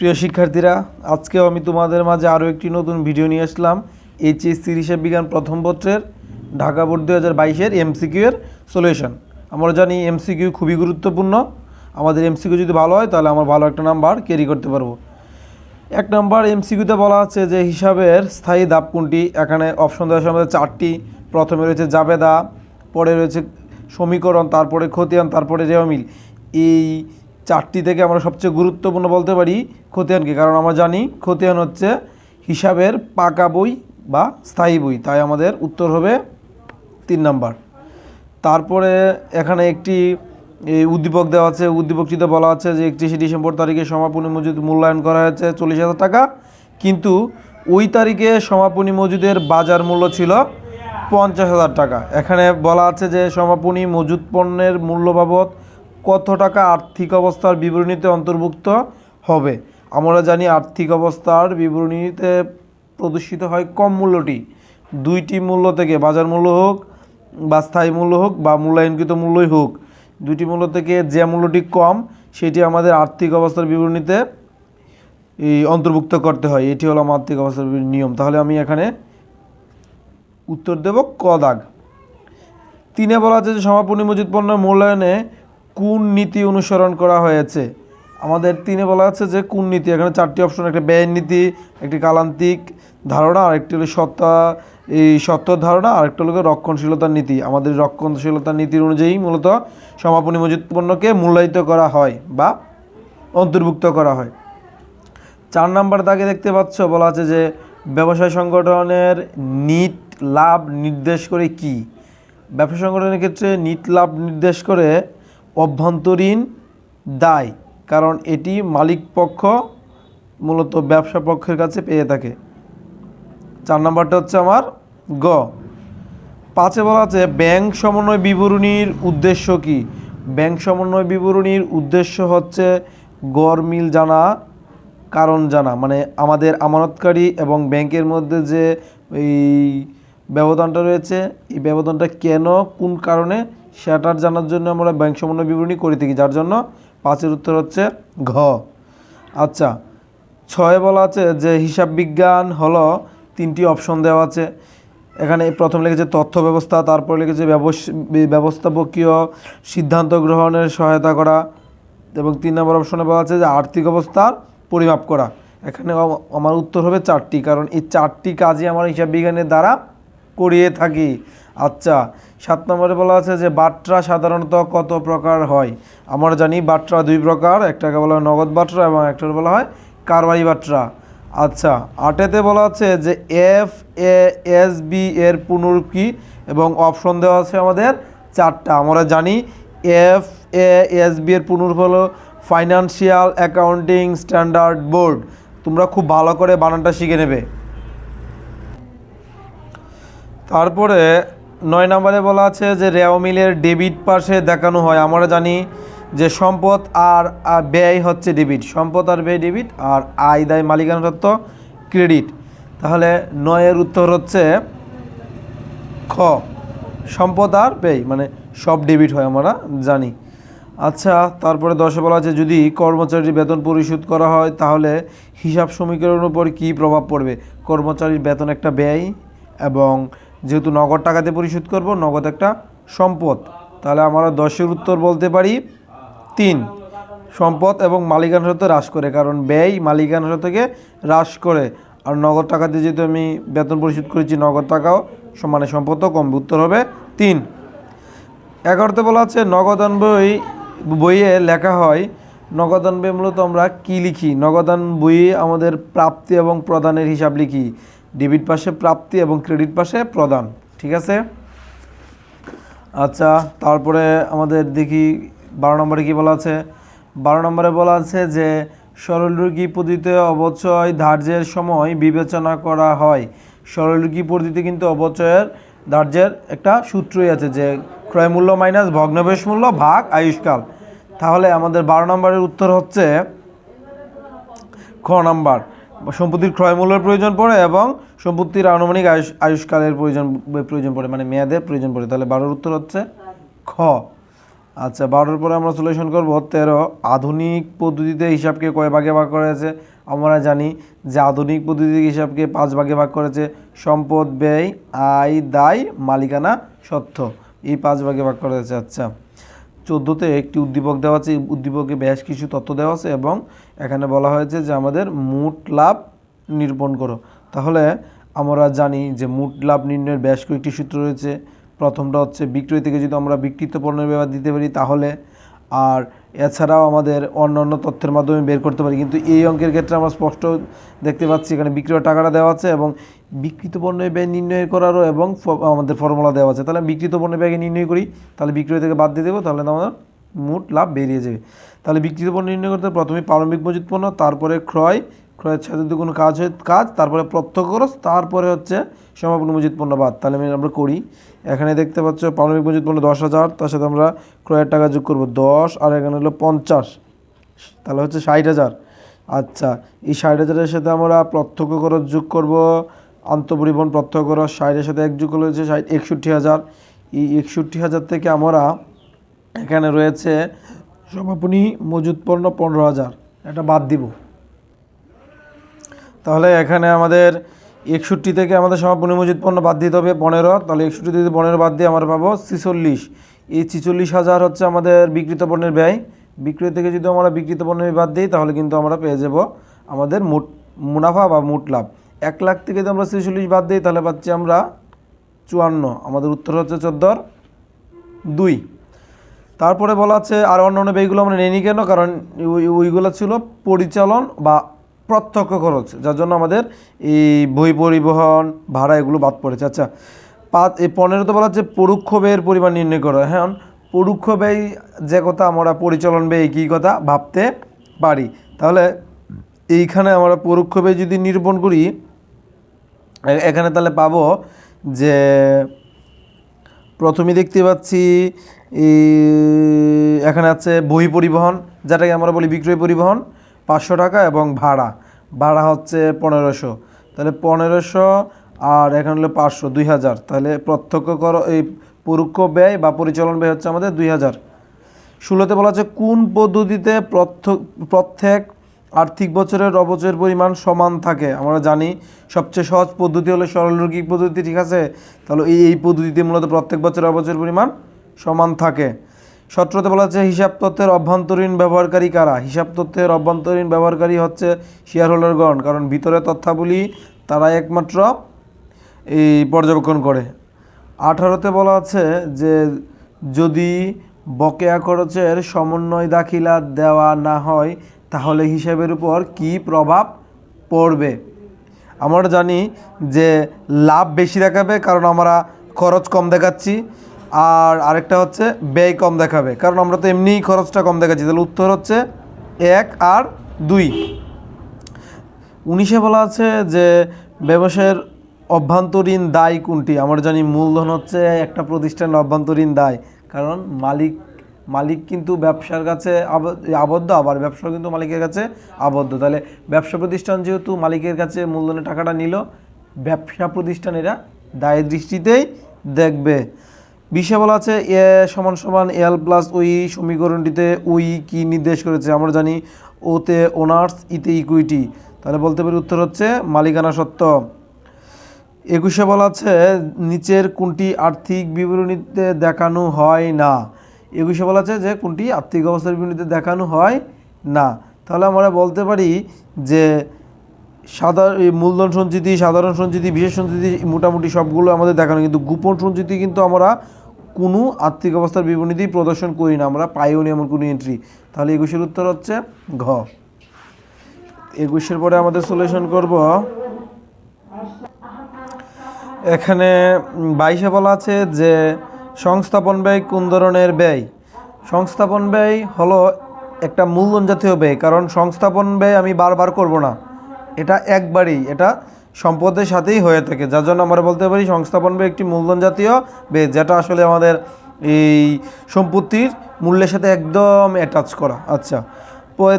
প্রিয় শিক্ষার্থীরা, আজকেও আমি তোমাদের মাঝে আরও একটি নতুন ভিডিও নিয়ে আসলাম। এইচএসসি হিসাব বিজ্ঞান প্রথম পত্রের ঢাকা বোর্ড দু হাজার বাইশের এমসিকিউ এর সলিউশন আমরা জানি এমসিকিউ খুবই গুরুত্বপূর্ণ। আমাদের এমসিকিউ যদি ভালো হয়, তাহলে আমার ভালো একটা নাম্বার ক্যারি করতে পারব। এক নম্বর এমসিকিউতে বলা আছে যে, হিসাবের স্থায়ী ধাপ কোনটি? এখানে অপশন দেওয়া আমাদের চারটি। প্রথমে রয়েছে জাবেদা, পরে রয়েছে সমীকরণ, তারপরে খতিয়ান, তারপরে রেওমিল। এই চারটি থেকে আমরা সবচেয়ে গুরুত্বপূর্ণ বলতে পারি খতিয়ানকে। কারণ আমরা জানি খতিয়ান হচ্ছে হিসাবের পাকা বই বা স্থায়ী বই। তাই আমাদের উত্তর হবে তিন নাম্বার। তারপরে এখানে একটি উদ্দীপক দেওয়া আছে। উদ্দীপকটিতে বলা আছে যে একত্রিশে ডিসেম্বর তারিখে সমাপনী মজুদ মূল্যায়ন করা হয়েছে চল্লিশ হাজার টাকা। কিন্তু ওই তারিখে সমাপনী মজুদের বাজার মূল্য ছিল পঞ্চাশ হাজার টাকা। এখানে বলা আছে যে সমাপনী মজুদ পণ্যের মূল্য বাবদ কত টাকা আর্থিক অবস্থার বিবরণীতে অন্তর্ভুক্ত হবে? আমরা জানি আর্থিক অবস্থার বিবরণীতে প্রদর্শিত হয় কম মূল্যটি। দুইটি মূল্য থেকে বাজার মূল্য হোক বা স্থায়ী মূল্য হোক বা মূল্যায়নকৃত মূল্যই হোক, দুইটি মূল্য থেকে যে মূল্যটি কম, সেটি আমাদের আর্থিক অবস্থার বিবরণীতে অন্তর্ভুক্ত করতে হয়। এটি হলো আমার আর্থিক অবস্থার নিয়ম। তাহলে আমি এখানে উত্তর দেব ক দাগ। তিনে বলা আছে যে সমাপনী মজুদ পণ্যের মূল্যায়নে কোন নীতি অনুসরণ করা হয়েছে? আমাদের তিনে বলা আছে যে কোন নীতি? এখানে চারটি অপশন একটা ব্যয়ের নীতি, একটি কালান্তিক ধারণা, আর একটি হলো সত্তা, এই সত্তর ধারণা, আর একটা হলো রক্ষণশীলতার নীতি। আমাদের রক্ষণশীলতার নীতির অনুযায়ী মূলত সমাপনী মজুদ পণ্যকে মূল্যায়িত করা হয় বা অন্তর্ভুক্ত করা হয়। চার নাম্বার দাগে দেখতে পাচ্ছ, বলা আছে যে ব্যবসায় সংগঠনের নিট লাভ নির্দেশ করে কি? ব্যবসা সংগঠনের ক্ষেত্রে নিট লাভ নির্দেশ করে অভ্যন্তরীণ দায়, কারণ এটি মালিক পক্ষ মূলত ব্যবসা পক্ষের কাছে পেয়ে থাকে। চার নাম্বারটা হচ্ছে আমার গ। পাঁচে বলা আছে, ব্যাংক সমন্বয় বিবরণীর উদ্দেশ্য কি? ব্যাংক সমন্বয় বিবরণীর উদ্দেশ্য হচ্ছে গড় মিল জানা, কারণ জানা মানে আমাদের আমানতকারী এবং ব্যাংকের মধ্যে যে এই ব্যবধানটা রয়েছে, এই ব্যবধানটা কেন, কোন কারণে সেটার জানার জন্য আমরা ব্যাংক সমন্বয় বিবরণী করে থাকি, যার জন্য পাঁচের উত্তর হচ্ছে ঘ। আচ্ছা ছয় বলা আছে যে হিসাব বিজ্ঞান হলো তিনটি অপশন দেওয়া আছে। এখানে প্রথম লিখেছে তথ্য ব্যবস্থা, তারপর লিখেছে ব্যবস- ব্যবস্থাপকীয় সিদ্ধান্ত গ্রহণের সহায়তা করা এবং তিন নম্বর অপশনে বলা আছে যে আর্থিক অবস্থার পরিমাপ করা। এখানে আম- আমার উত্তর হবে চারটি, কারণ এই চারটি কাজই আমার হিসাব বিজ্ঞানের দ্বারা করিয়ে থাকি। আচ্ছা সাত নম্বরে বলা আছে যে বাট্রা সাধারণত কত প্রকার হয়? আমরা জানি বাট্রা দুই প্রকার একটাকে বলা হয় নগদ বাট্রা এবং একটাকে বলা হয় কারবারি বাট্রা। আচ্ছা আটেতে বলা আছে যে এফ এ এস বি এর পুনরূপ কি? এবং অপশন দেওয়া আছে আমাদের চারটা। আমরা জানি এফ এ এস বি এর পুনরূপ হলো ফাইনান্সিয়াল অ্যাকাউন্টিং স্ট্যান্ডার্ড বোর্ড তোমরা খুব ভালো করে বানানটা শিখে নেবে। তারপরে নয় নম্বরে বলা আছে যে রেও মিলের ডেবিট পাশে দেখানো হয়। আমরা জানি যে সম্পদ আর ব্যয় হচ্ছে ডেবিট। সম্পদ আর ব্যয় ডেবিট আর আয় দায় মালিকানা সত্ত্ব ক্রেডিট। তাহলে নয়ের উত্তর হচ্ছে খ। সম্পদ আর ব্যয় মানে সব ডেবিট হয় আমরা জানি। আচ্ছা তারপরে দশে বলা আছে যদি কর্মচারীর বেতন পরিশোধ করা হয়, তাহলে হিসাব সমীকরণের উপর কী প্রভাব পড়বে? কর্মচারীর বেতন একটা ব্যয় এবং যেহেতু নগদ টাকাতে পরিশোধ করব, নগদ একটা সম্পদ। তাহলে আমরা দশের উত্তর বলতে পারি তিন। সম্পদ এবং মালিকানা সত্ত্ব হ্রাস করে, কারণ ব্যয় মালিকানা থেকে হ্রাস করে। আর নগদ টাকাতে যেহেতু আমি বেতন পরিশোধ করেছি, নগদ টাকাও সমানে সম্পদও কমবে উত্তর হবে তিন। এগারোতে বলা আছে, নগদান বই, বইয়ে লেখা হয়, নগদান বই মূলত আমরা কি লিখি? নগদান বইয়ে আমাদের প্রাপ্তি এবং প্রদানের হিসাব লিখি। ডেবিট পাশে প্রাপ্তি এবং ক্রেডিট পাশে প্রদান, ঠিক আছে? আচ্ছা তারপরে আমাদের দেখি বারো নম্বরে কি বলা আছে? বারো নম্বরে বলা আছে যে সরলরোগী পদ্ধতিতে অবচয় ধার্যের সময় বিবেচনা করা হয়। সরলরোগী পদ্ধতিতে কিন্তু অবচয়ের ধার্যের একটা সূত্রই আছে যে, ক্রয় মূল্য মাইনাস ভগ্নবেশ মূল্য ভাগ আয়ুষ্কাল। তাহলে আমাদের বারো নম্বরের উত্তর হচ্ছে খ নাম্বার। সম্পত্তির ক্রয় মূল্যের প্রয়োজন পড়ে এবং সম্পত্তির আনুমানিক আয়ুষ আয়ুষ্কালের প্রয়োজন প্রয়োজন পড়ে মানে মেয়াদের প্রয়োজন পড়ে। তাহলে বারোর উত্তর হচ্ছে খ। আচ্ছা বারোর পরে আমরা সলিউশন করব, তেরো। আধুনিক পদ্ধতিতে হিসাবকে কয় ভাগে ভাগ করেছে আমরা জানি যে আধুনিক পদ্ধতিতে হিসাবকে পাঁচ ভাগে ভাগ করেছে সম্পদ, ব্যয়, আয়, দায়, মালিকানা, সত্য। এই পাঁচ ভাগে ভাগ করেছে আচ্ছা। চোদ্দোতে একটি উদ্দীপক দেওয়া আছে। উদ্দীপকে বেশ কিছু তথ্য দেওয়া আছে এবং এখানে বলা হয়েছে যে আমাদের মোট লাভ নিরূপণ করো। তাহলে আমরা জানি যে মোট লাভ নির্ণয়ের বেশ কয়েকটি সূত্র রয়েছে। প্রথমটা হচ্ছে বিক্রয় থেকে যদি আমরা বিকৃত পণ্যের ব্যবহার দিতে পারি তাহলে, আর এছাড়াও আমাদের অন্য অন্য তথ্যের মাধ্যমে বের করতে পারি। কিন্তু এই অঙ্কের ক্ষেত্রে আমরা স্পষ্ট দেখতে পাচ্ছি এখানে বিক্রয় টাকাটা দেওয়া আছে এবং বিকৃত পণ্যের ব্যয় নির্ণয় করারও এবং আমাদের ফর্মুলা দেওয়া আছে। তাহলে বিকৃত পণ্যের ব্যয়কে নির্ণয় করি, তাহলে বিক্রয় থেকে বাদ দিয়ে দেবো, তাহলে আমাদের মোট লাভ বেরিয়ে যাবে। তাহলে বিকৃত পণ্য নির্ণয় করতে প্রথমে প্রারম্ভিক মজুত পণ্য, তারপরে ক্রয় ক্রয়ের সাথে যদি কোনো কাজ হয়, কাজ, তারপরে প্রত্যক্ষ খরচ তারপরে হচ্ছে সমাপন মজুত পণ্য বাদ। তাহলে আমি আমরা করি। এখানে দেখতে পাচ্ছ প্রারম্ভিক মজুত পণ্য দশ হাজার, তার সাথে আমরা ক্রয়ের টাকা যোগ করব দশ, আর এখানে হলো পঞ্চাশ। তাহলে হচ্ছে ষাট হাজার। আচ্ছা এই ষাট হাজারের সাথে আমরা প্রত্যক্ষ খরচ যোগ করব। আন্তঃপরিবহন প্রত্যক্ষ খরচ ষাটের সাথে এক যোগ হচ্ছে ষাট, একষট্টি হাজার। এই একষট্টি হাজার থেকে আমরা এখানে রয়েছে সমাপনী মজুত পণ্য পনেরো হাজার। এটা বাদ দিব। তাহলে এখানে আমাদের একষট্টি থেকে আমাদের সমাপনী মজুত পণ্য বাদ দিতে হবে পনেরো। তাহলে একষট্টি থেকে পনেরো বাদ দিয়ে আমরা পাবো ছিচল্লিশ। এই ছিচল্লিশ হাজার হচ্ছে আমাদের বিকৃত পণ্যের ব্যয়। বিক্রয় থেকে যদি আমরা বিকৃত পণ্যের বাদ দিই, তাহলে কিন্তু আমরা পেয়ে যাব আমাদের মোট মুনাফা বা মোট লাভ। এক লাখ থেকে যদি আমরা ছিচল্লিশ বাদ দিই, তাহলে পাচ্ছি আমরা চুয়ান্ন। আমাদের উত্তর হচ্ছে চোদ্দোর দুই। তারপরে বলা আছে আর অন্য অন্য ব্যয়গুলো আমরা নেই কেন? কারণ ওই- ওইগুলো ছিল পরিচালন বা প্রত্যক্ষ খরচ, যার জন্য আমাদের এই বই পরিবহন, ভাড়া এগুলো বাদ পড়েছে। আচ্ছা পাঁচ, এই পনেরোতে বলা হচ্ছে পরোক্ষ ব্যয়ের পরিমাণ নির্ণয় করা। হ্যাঁ পরোক্ষ ব্যয় যে কথা আমরা পরিচালন ব্যয় কী কথা ভাবতে পারি। তাহলে এইখানে আমরা পরোক্ষ ব্যয় যদি নিরূপণ করি এখানে তাহলে পাবো যে প্রথমে দেখতে পাচ্ছি এখানে আছে বহি পরিবহন, যেটাকে আমরা বলি বিক্রয় পরিবহন। পাঁচশো টাকা এবং ভাড়া। ভাড়া হচ্ছে পনেরোশো। তাহলে পনেরোশো আর এখানে হলো পাঁচশো, দুই হাজার। তাহলে প্রত্যক্ষ কর, এই পরোক্ষ ব্যয় বা পরিচালন ব্যয় হচ্ছে আমাদের দুই হাজার। ষোলোতে বলা আছে, কোন পদ্ধতিতে প্রত্যেক আর্থিক বছরের অবচয়ের পরিমাণ সমান থাকে? আমরা জানি সবচেয়ে সহজ পদ্ধতি হলো সরলরৈখিক পদ্ধতি, ঠিক আছে? তাহলে এই এই পদ্ধতিতে মূলত প্রত্যেক বছরের অবচয়ের পরিমাণ সমান থাকে। সতেরোতে বলা হচ্ছে, হিসাব তথ্যের অভ্যন্তরীণ ব্যবহারকারী কারা? হিসাব তথ্যের অভ্যন্তরীণ ব্যবহারকারী হচ্ছে শেয়ার হোল্ডারগণ কারণ ভিতরে তথ্যাবলী তারা একমাত্র এই পর্যবেক্ষণ করে। আঠারোতে বলা আছে যে, যদি বকেয়া খরচের সমন্বয় দাখিলা দেওয়া না হয়, তাহলে হিসাবের উপর কি প্রভাব পড়বে? আমরা জানি যে, লাভ বেশি দেখাবে, কারণ আমরা খরচ কম দেখাচ্ছি। আর আরেকটা হচ্ছে ব্যয় কম দেখাবে। কারণ আমরা তো এমনিই খরচটা কম দেখাচ্ছি। তাহলে উত্তর হচ্ছে এক আর দুই। উনিশে বলা আছে যে ব্যবসায়ের অভ্যন্তরীণ দায় কোনটি? আমরা জানি মূলধন হচ্ছে একটা প্রতিষ্ঠানের অভ্যন্তরীণ দায়। কারণ মালিক মালিক কিন্তু ব্যবসার কাছে আব- আবদ্ধ, আবার ব্যবসা কিন্তু মালিকের কাছে আবদ্ধ। তাহলে ব্যবসা প্রতিষ্ঠান যেহেতু মালিকের কাছে মূলধনের টাকাটা নিল, ব্যবসা প্রতিষ্ঠান এরা দায়ের দৃষ্টিতেই দেখবে। বিশে বলা আছে, এ সমান সমান এল প্লাস ওই সমীকরণটিতে ওই কি নির্দেশ করেছে? আমরা জানি ওতে ওনার্স ইতে ইকুইটি। তাহলে বলতে পারি উত্তর হচ্ছে মালিকানা সত্ত্ব একুশে বলা আছে, নিচের কোনটি আর্থিক বিবরণীতে দেখানো হয় না? একুশে বলা আছে যে কোনটি আর্থিক অবস্থার বিবরণীতে দেখানো হয় না। তাহলে আমরা বলতে পারি যে সাধারণ মূলধন সঞ্চিতি, সাধারণ সঞ্চিতি, বিশেষ সঞ্চিতি, মোটামুটি সবগুলো আমাদের দেখানো। কিন্তু গোপন সঞ্চিতি কিন্তু আমরা কোনো আর্থিক অবস্থার বিবরণীতেই প্রদর্শন করি না আমরা, পাইও নি এমন কোনো এন্ট্রি তাহলে একুশের উত্তর হচ্ছে ঘ। একুশের পরে আমাদের সলিউশন করব। এখানে বাইশে বলা আছে যে সংস্থাপন ব্যয় কোন ধরনের ব্যয়? সংস্থাপন ব্যয় হলো একটা মূলধন জাতীয় ব্যয়, কারণ সংস্থাপন ব্যয় আমি বারবার করব না। এটা একবারই, এটা সম্পদের সাথেই হয়ে থাকে। যার জন্য আমরা বলতে পারি, সংস্থাপন ব্যয় একটি মূলধন জাতীয় ব্যয়, যেটা আসলে আমাদের এই সম্পত্তির মূল্যের সাথে একদম অ্যাটাচ করা। আচ্ছা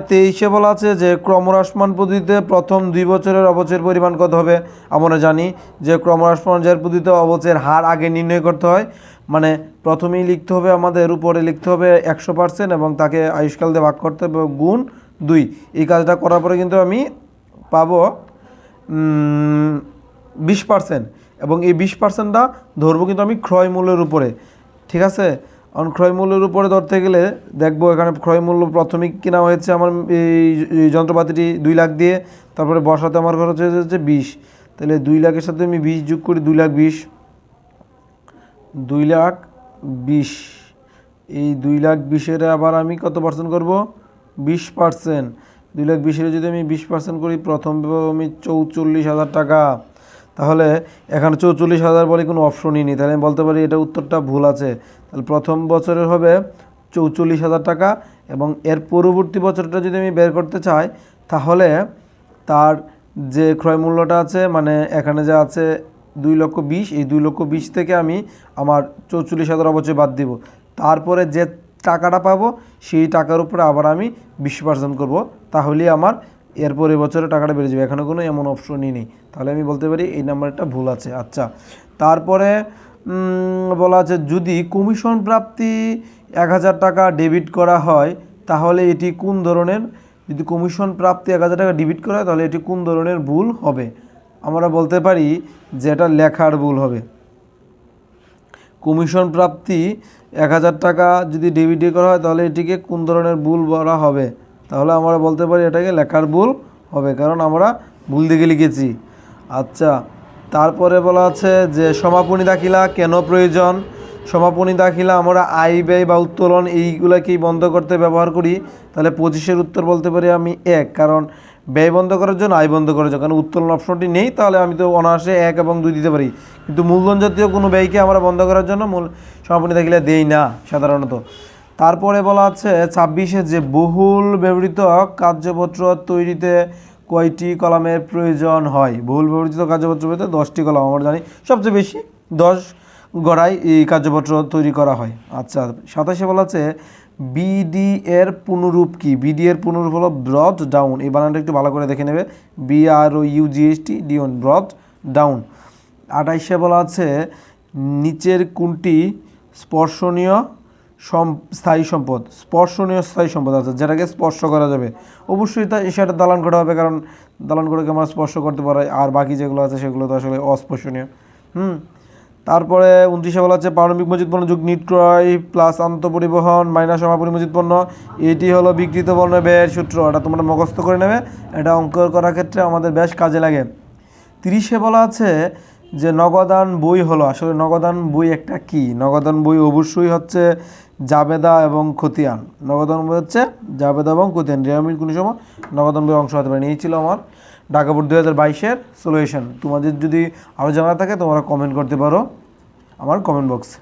তেইশে বলা আছে যে ক্রমহ্রাসমান পদ্ধতিতে প্রথম দুই বছরের অবচয়ের পরিমাণ কত হবে? আমরা জানি যে ক্রমহ্রাসমান যার পদ্ধতিতে অবচয়ের হার আগে নির্ণয় করতে হয় মানে প্রথমেই লিখতে হবে আমাদের, উপরে লিখতে হবে একশো পার্সেন্ট এবং তাকে আয়ুষ্কাল দিয়ে ভাগ করতে হবে গুণ দুই। এই কাজটা করার পরে কিন্তু আমি পাবো বিশ পার্সেন্ট এবং এই বিশ পার্সেন্টটা ধরবো কিন্তু আমি ক্রয় মূল্যের উপরে। ঠিক আছে? কারণ ক্রয় মূল্যের উপরে ধরতে গেলে দেখব এখানে ক্রয় মূল্য প্রাথমিক কেনা হয়েছে আমার এই যন্ত্রপাতিটি দুই লাখ দিয়ে, তারপরে বসাতে আমার খরচ হয়ে যাচ্ছে বিশ। তাহলে দুই লাখের সাথে আমি বিশ যোগ করি দুই লাখ বিশ। দুই লাখ বিশ। এই দুই লাখ বিশের আবার আমি কত পার্সেন্ট করব? বিশ পার্সেন্ট দুই লাখ বিশের যদি আমি বিশ পার্সেন্ট করি, প্রথম আমি চৌচল্লিশ হাজার টাকা। তাহলে এখানে চৌচল্লিশ হাজার বলে কোনো অপশনই নেই। তাহলে আমি বলতে পারি এটা উত্তরটা ভুল আছে। তাহলে প্রথম বছরের হবে চৌচল্লিশ হাজার টাকা এবং এর পরবর্তী বছরটা যদি আমি বের করতে চাই, তাহলে তার যে ক্রয় মূল্যটা আছে মানে এখানে যা আছে দুই লক্ষ বিশ, এই দুই লক্ষ বিশ থেকে আমি আমার চৌচল্লিশ হাজার অবচয় বাদ দিব। তারপরে যে টাকাটা পাবো, সেই টাকার উপরে আবার আমি বিশ পার্সেন্ট করব। তাহলেই আমার এরপরে বছরে টাকাটা বেড়ে যাবে। এখানে কোনো এমন অপশনই নেই। তাহলে আমি বলতে পারি এই নাম্বারটা ভুল আছে। আচ্ছা তারপরে বলা আছে, যদি কমিশন প্রাপ্তি এক হাজার টাকা ডেবিট করা হয়, তাহলে এটি কোন ধরনের? যদি কমিশন প্রাপ্তি এক হাজার টাকা ডেবিট করা হয়, তাহলে এটি কোন ধরনের ভুল হবে? আমরা বলতে পারি যে এটা লেখার ভুল হবে। কমিশন প্রাপ্তি এক হাজার টাকা যদি ডেবিটে করা হয়, তাহলে এটিকে কোন ধরনের ভুল বলা হবে? তাহলে আমরা বলতে পারি এটাকে লেখার ভুল হবে, কারণ আমরা ভুল দিকে লিখেছি। আচ্ছা তারপরে বলা আছে যে সমাপনী দাখিলা কেন প্রয়োজন? সমাপনী দাখিলা আমরা আয়, ব্যয় বা উত্তোলন এইগুলোকেই বন্ধ করতে ব্যবহার করি। তাহলে পঁচিশের উত্তর বলতে পারি আমি এক, কারণ ব্যয় বন্ধ করার জন্য, আয় বন্ধ করার জন্য। কারণ উত্তোলন অপশনটি নেই, তাহলে আমি তো অনায়াসে এক এবং দুই দিতে পারি। কিন্তু মূলধন জাতীয় কোনো ব্যয়কে আমরা বন্ধ করার জন্য মূল সমাপনী দাখিলা দেই না, সাধারণত। তারপরে বলা আছে, ছাব্বিশে যে বহুল ব্যবহৃত কার্যপত্র তৈরিতে কয়টি কলামের প্রয়োজন হয়? বহুল ব্যবহৃত কার্যপত্র বলতে দশটি কলাম, আমরা জানি। সবচেয়ে বেশি দশ গড়াই এই কার্যপত্র তৈরি করা হয়। আচ্ছা সাতাশে বলা আছে বিডি এর পুনরূপ কি? বিডি এর পুনরূপ হলো ব্রড ডাউন এই বানানটা একটু ভালো করে দেখে নেবে। বি আর ও ইউজিএসটি ডিওন ব্রড ডাউন আঠাইশে বলা আছে, নিচের কোনটি স্পর্শনীয় স্থায়ী সম্পদ? স্পর্শনীয় স্থায়ী সম্পদ আছে, যেটাকে স্পর্শ করা যাবে। অবশ্যই তা সেটা দালান করা হবে, কারণ দালান করাকে আমরা স্পর্শ করতে পারি, আর বাকি যেগুলো আছে সেগুলো তো আসলে অস্পর্শনীয়। হুম? তারপরে উনত্রিশে বলা হচ্ছে পারমাণবিক মজুদ পণ্য, যুগ নিট ক্রয় প্লাস আন্তঃপরিবহন, মাইনাস সমাপনী মজুদ পণ্য। এটি হলো বিকৃত পণ্য ব্যয়ের সূত্র। এটা তোমরা মুখস্থ করে নেবে। এটা অঙ্ক করার ক্ষেত্রে আমাদের বেশ কাজে লাগে। তিরিশে বলা আছে যে নগদান বই হলো, আসলে নগদান বই একটা কি? নগদান বই অবশ্যই হচ্ছে জাবেদা এবং খতিয়ান। নগদান বই হচ্ছে জাবেদা এবং খতিয়ান। রেয়ামির কোনো সময় নগদান বই অংশ হতে পারে এই ছিল আমার ঢাকা বোর্ড দু হাজার বাইশের সলিউশন তোমাদের যদি আরও জানা থাকে তোমরা কমেন্ট করতে পারো আমার কমেন্ট বক্সে